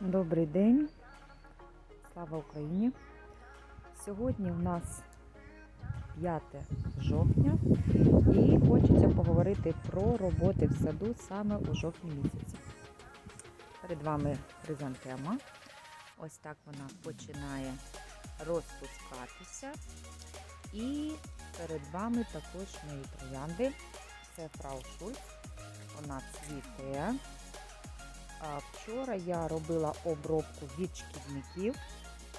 Добрий день, слава Україні! Сьогодні у нас 5 жовтня і хочеться поговорити про роботи в саду саме у жовтні місяці. Перед вами хризантема. Ось так вона починає розпускатися. І перед вами також мої троянди. Це фрау Шульц. Вона цвіте. А Вчора я робила обробку від шкідників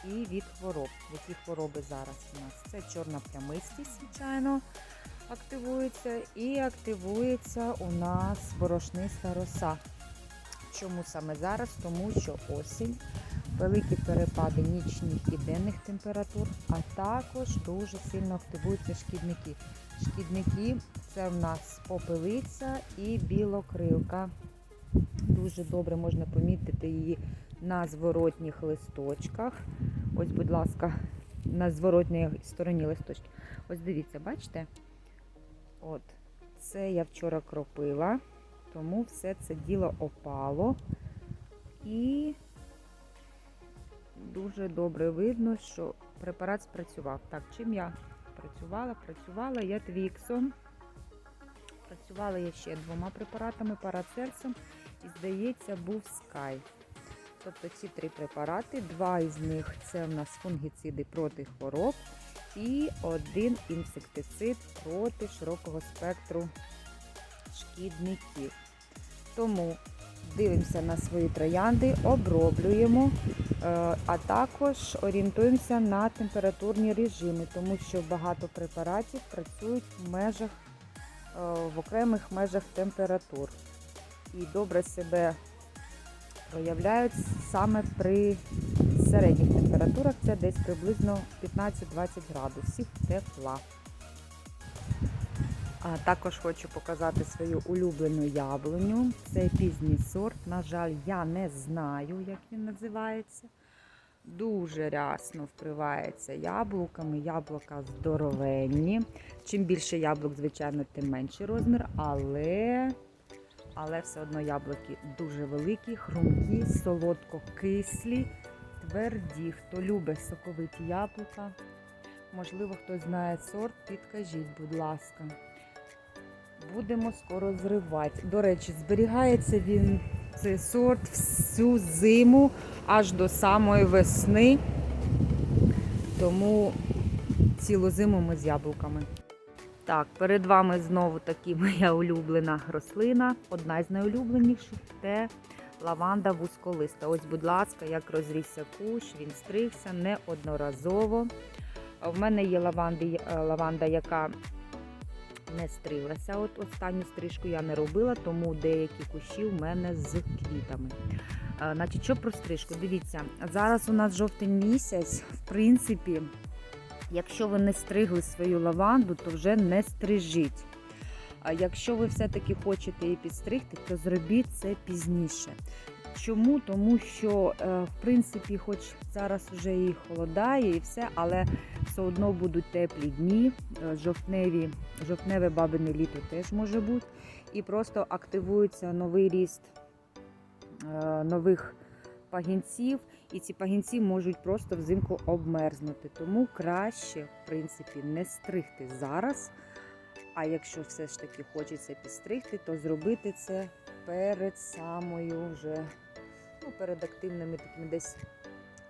і від хвороб. Які хвороби зараз у нас? Це чорна плямистість, звичайно, активується. І активується у нас борошниста роса. Чому саме зараз? Тому що осінь, великі перепади нічних і денних температур, а також дуже сильно активуються шкідники. Шкідники це в нас попелиця і білокрилка. Дуже добре можна помітити її на зворотніх листочках. Ось, будь ласка, на зворотній стороні листочки. Ось дивіться, бачите? От, це я вчора кропила, тому все це діло опало. І дуже добре видно, що препарат спрацював. Так, чим я працювала? Працювала я твіксом. Працювала я ще двома препаратами парацельсом і, здається, був Sky. Тобто ці три препарати, два із них це у нас фунгіциди проти хвороб і один інсектицид проти широкого спектру шкідників. Тому дивимося на свої троянди, оброблюємо, е, а також орієнтуємося на температурні режими, тому що багато препаратів працюють в межах е, в окремих межах температур і добре себе проявляють саме при середніх температурах. Це десь приблизно 15-20 градусів тепла. А також хочу показати свою улюблену яблуню. Це пізній сорт. На жаль, я не знаю, як він називається. Дуже рясно вкривається яблуками. Яблука здоровенні. Чим більше яблук, звичайно, тим менший розмір, але але все одно яблуки дуже великі, хрумкі, солодко-кислі, тверді. Хто любить соковиті яблука, можливо, хтось знає сорт, підкажіть, будь ласка. Будемо скоро зривати. До речі, зберігається він цей сорт всю зиму аж до самої весни. Тому цілу зиму ми з яблуками. Так, перед вами знову таки моя улюблена рослина. Одна з найулюбленіших це лаванда вузьколиста. Ось, будь ласка, як розрісся кущ, він стригся неодноразово. В мене є лаванди, лаванда, яка не стриглася. От останню стрижку я не робила, тому деякі кущі в мене з квітами. Значить, що про стрижку? Дивіться, зараз у нас жовтень місяць, в принципі. Якщо ви не стригли свою лаванду, то вже не стрижіть. А якщо ви все-таки хочете її підстригти, то зробіть це пізніше. Чому? Тому що, в принципі, хоч зараз вже і холодає, і все, але все одно будуть теплі дні, жовтневі, жовтневе бабине літо теж може бути. І просто активується новий ріст нових пагінців, і ці пагінці можуть просто взимку обмерзнути. Тому краще, в принципі, не стригти зараз. А якщо все ж таки хочеться підстригти, то зробити це перед самою вже, ну, перед активними такими десь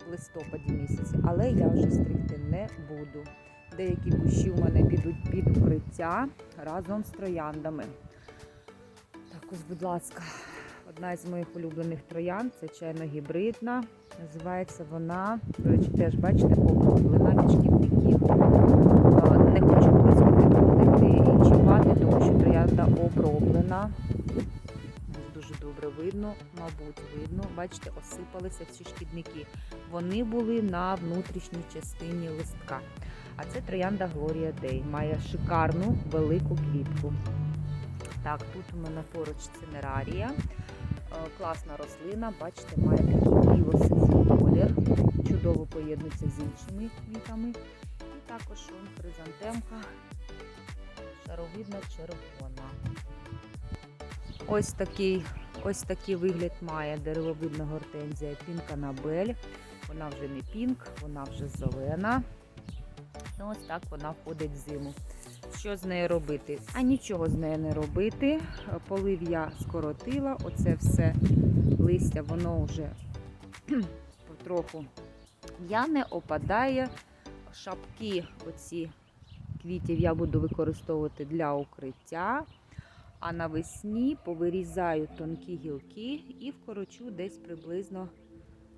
в листопаді місяці. Але я вже стригти не буду. Деякі кущі у мене підуть під укриття разом з трояндами. Так ось, будь ласка. Одна з моїх улюблених троян це чайно-гібридна. Називається вона, до речі, теж, бачите, оброблена від шкідників. Не хочу близько підходити і чіпати, тому що троянда оброблена. Дуже добре видно, мабуть, видно. Бачите, осипалися всі шкідники. Вони були на внутрішній частині листка. А це троянда Глорія Дей. Має шикарну велику квітку. Так, тут у мене поруч цинерарія. Класна рослина, бачите, має такий біло-сизий колір, чудово поєднується з іншими квітами. І також хризантемка шаровидна червона. Ось такий Ось такий вигляд має деревовидна гортензія Пінка Набель. Вона вже не пінк, вона вже зелена. І ось так вона входить в зиму. Що з нею робити? А нічого з нею не робити. Полив я скоротила. Оце все листя, воно вже потроху в'яне, опадає. Шапки оці квітів я буду використовувати для укриття. А навесні повирізаю тонкі гілки і вкорочу десь приблизно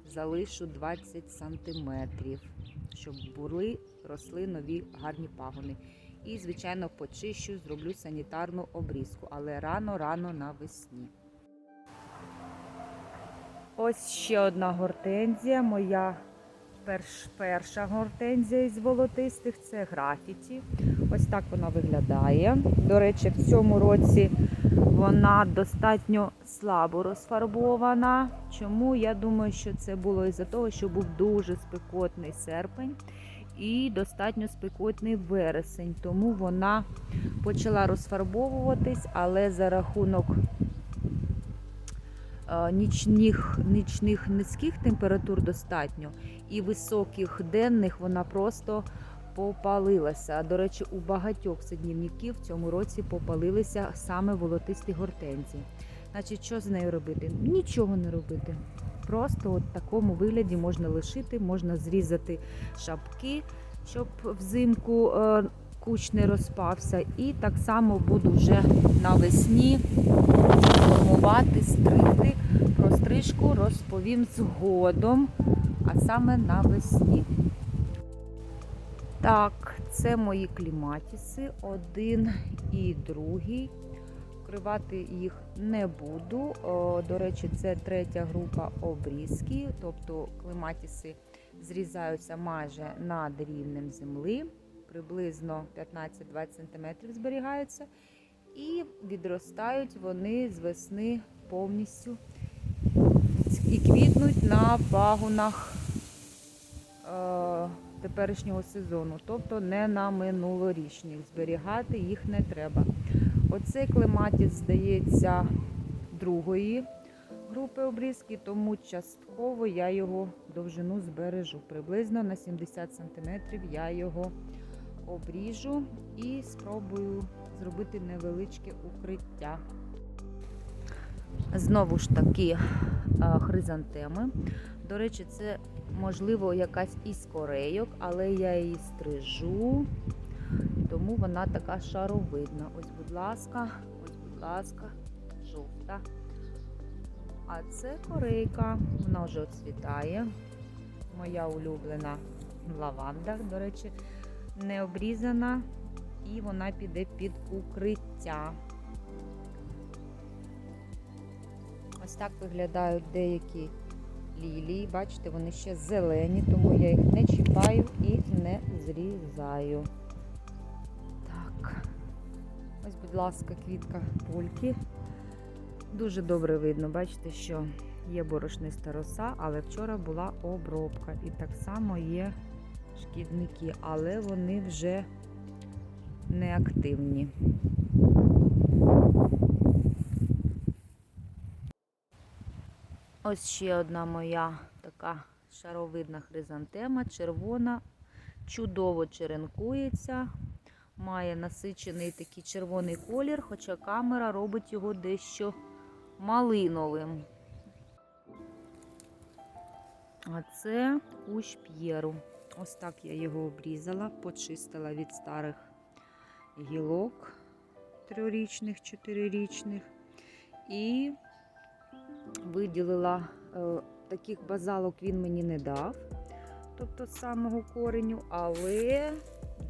залишу 20 сантиметрів, щоб були росли нові гарні пагони. І, звичайно, почищу, зроблю санітарну обрізку, але рано-рано навесні. Ось ще одна гортензія, моя перш, перша гортензія із волотистих це графіті. Ось так вона виглядає. До речі, в цьому році вона достатньо слабо розфарбована. Чому? Я думаю, що це було із-за того, що був дуже спекотний серпень і достатньо спекотний вересень. Тому вона почала розфарбовуватись, але за рахунок е, нічних, нічних низьких температур достатньо і високих денних вона просто попалилася. До речі, у багатьох садівників в цьому році попалилися саме волотисті гортензії. Значить, що з нею робити? Нічого не робити. Просто в такому вигляді можна лишити, можна зрізати шапки, щоб взимку е, кущ не розпався. І так само буду вже навесні формувати, стригти. Про стрижку розповім згодом, а саме навесні. Так, це мої кліматіси, один і другий. Вкривати їх не буду. До речі, це третя група обрізки, тобто клематіси зрізаються майже над рівнем землі, приблизно 15-20 см зберігаються, і відростають вони з весни повністю і квітнуть на пагонах е, теперішнього сезону, тобто не на минулорічних. Зберігати їх не треба. Оцей клематіс здається другої групи обрізки, тому частково я його довжину збережу. Приблизно на 70 см я його обріжу і спробую зробити невеличке укриття. Знову ж таки хризантеми. До речі, це можливо якась із корейок, але я її стрижу тому вона така шаровидна. Ось, будь ласка, ось, будь ласка, жовта. А це корейка, вона вже оцвітає. Моя улюблена лаванда, до речі, не обрізана, і вона піде під укриття. Ось так виглядають деякі лілії. Бачите, вони ще зелені, тому я їх не чіпаю і не зрізаю. Ось, будь ласка, квітка польки. Дуже добре видно, бачите, що є борошниста роса, але вчора була обробка. І так само є шкідники, але вони вже не активні. Ось ще одна моя така шаровидна хризантема, червона, чудово черенкується має насичений такий червоний колір, хоча камера робить його дещо малиновим. А це кущ п'єру. Ось так я його обрізала, почистила від старих гілок трьохрічних, чотирирічних і виділила е, таких базалок він мені не дав, тобто з самого кореню, але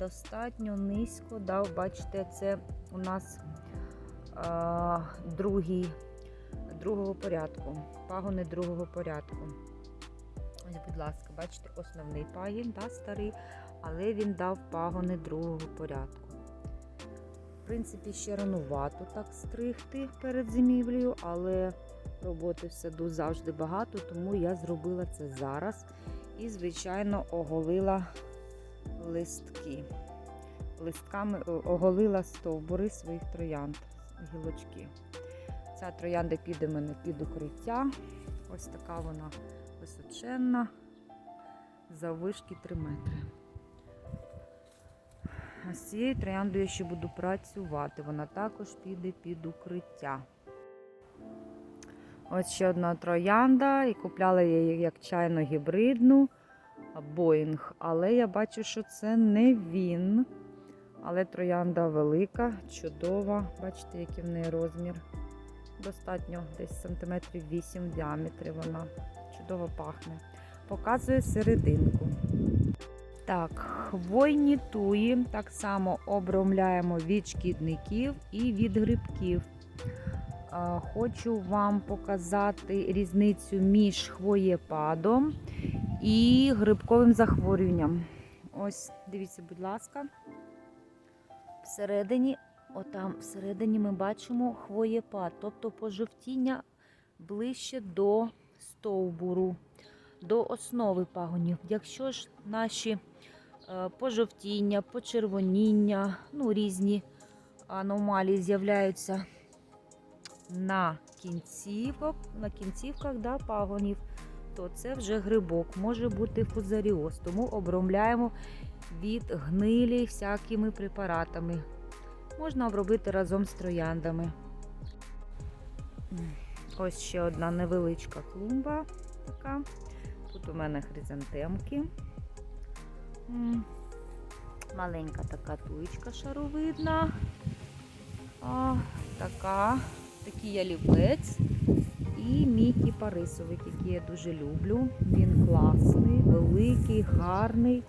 достатньо низько дав, бачите, це у нас а, другий, другого порядку, пагони другого порядку. Ось, будь ласка, бачите, основний пагін, да, старий, але він дав пагони другого порядку. В принципі, ще ранувато так стригти перед зимівлею, але роботи в саду завжди багато, тому я зробила це зараз і, звичайно, оголила листки. Листками оголила стовбури своїх троянд, гілочки. Ця троянда піде мене під укриття. Ось така вона височенна, заввишки 3 метри. А з цією трояндою я ще буду працювати. Вона також піде під укриття. Ось ще одна троянда, і купляла я її як чайно гібридну Боїнг. Але я бачу, що це не він. Але троянда велика, чудова. Бачите, який в неї розмір. Достатньо десь сантиметрів 8 в діаметрі вона чудово пахне. Показує серединку. Так, хвойні туї так само обромляємо від шкідників і від грибків. Хочу вам показати різницю між хвоєпадом і грибковим захворюванням. Ось, дивіться, будь ласка. Всередині, отам всередині ми бачимо хвоєпад, тобто пожовтіння ближче до стовбуру, до основи пагонів. Якщо ж наші е, пожовтіння, почервоніння, ну, різні аномалії з'являються на кінцівках, на кінцівках да, пагонів, то це вже грибок, може бути фузаріоз. Тому обробляємо від гнилі всякими препаратами. Можна обробити разом з трояндами. Ось ще одна невеличка клумба така. Тут у мене хризантемки. Маленька така туєчка шаровидна. А, така, такий ялівець. І мій кіпарисовик, який я дуже люблю. Він класний, великий, гарний,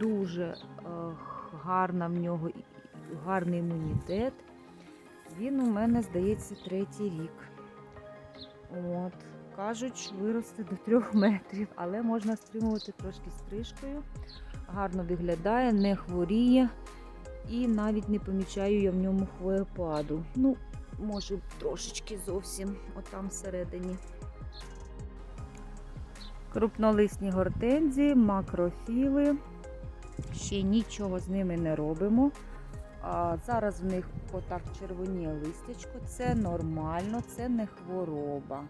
дуже е, гарна в нього гарний імунітет. Він у мене, здається, третій рік. От. Кажуть, виросте до трьох метрів, але можна стримувати трошки стрижкою. Гарно виглядає, не хворіє і навіть не помічаю я в ньому хвоєпаду. Ну, може, трошечки зовсім отам всередині. Крупнолисні гортензії, макрофіли. Ще нічого з ними не робимо. А, зараз в них отак червоніє листячко. Це нормально, це не хвороба.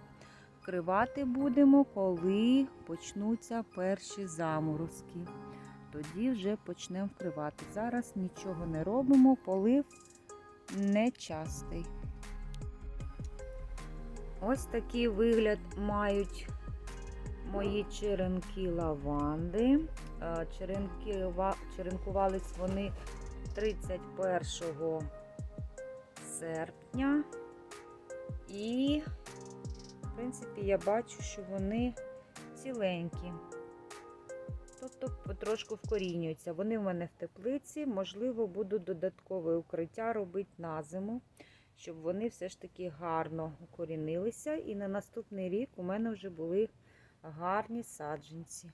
Вкривати будемо, коли почнуться перші заморозки. Тоді вже почнемо вкривати. Зараз нічого не робимо, полив нечастий. Ось такий вигляд мають мої черенки лаванди. Е, Черенки, черенкувались вони 31 серпня. І, в принципі, я бачу, що вони ціленькі. Тобто потрошку вкорінюються. Вони в мене в теплиці, можливо, буду додаткове укриття робити на зиму, щоб вони все ж таки гарно укорінилися. І на наступний рік у мене вже були гарні саджанці.